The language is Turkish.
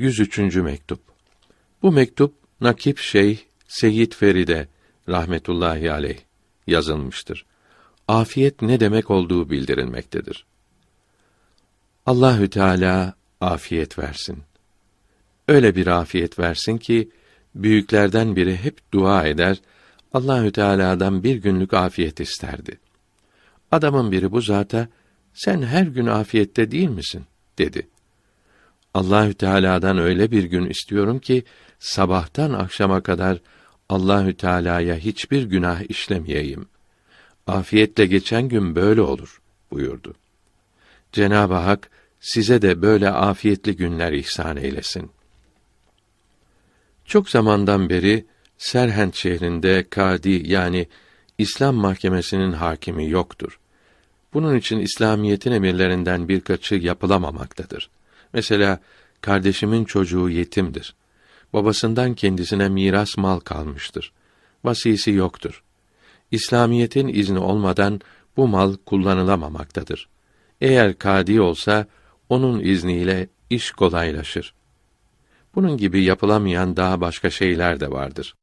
103. mektup. Bu mektup Nakip Şeyh Seyyid Feride rahmetullahi aleyh yazılmıştır. Afiyet ne demek olduğu bildirilmektedir. Allahü Teala afiyet versin. Öyle bir afiyet versin ki büyüklerden biri hep dua eder, Allahü Teala'dan bir günlük afiyet isterdi. Adamın biri bu zata sen her gün afiyette değil misin dedi. Allahü Teala'dan öyle bir gün istiyorum ki sabahtan akşama kadar Allahü Teala'ya hiçbir günah işlemeyeyim. Afiyetle geçen gün böyle olur buyurdu. Cenab-ı Hak size de böyle afiyetli günler ihsan eylesin. Çok zamandan beri Serhent şehrinde kadi yani İslam mahkemesinin hakimi yoktur. Bunun için İslamiyetin emirlerinden birkaçı yapılamamaktadır. Mesela kardeşimin çocuğu yetimdir. Babasından kendisine miras mal kalmıştır. Vasisi yoktur. İslamiyetin izni olmadan bu mal kullanılamamaktadır. Eğer kadi olsa onun izniyle iş kolaylaşır. Bunun gibi yapılamayan daha başka şeyler de vardır.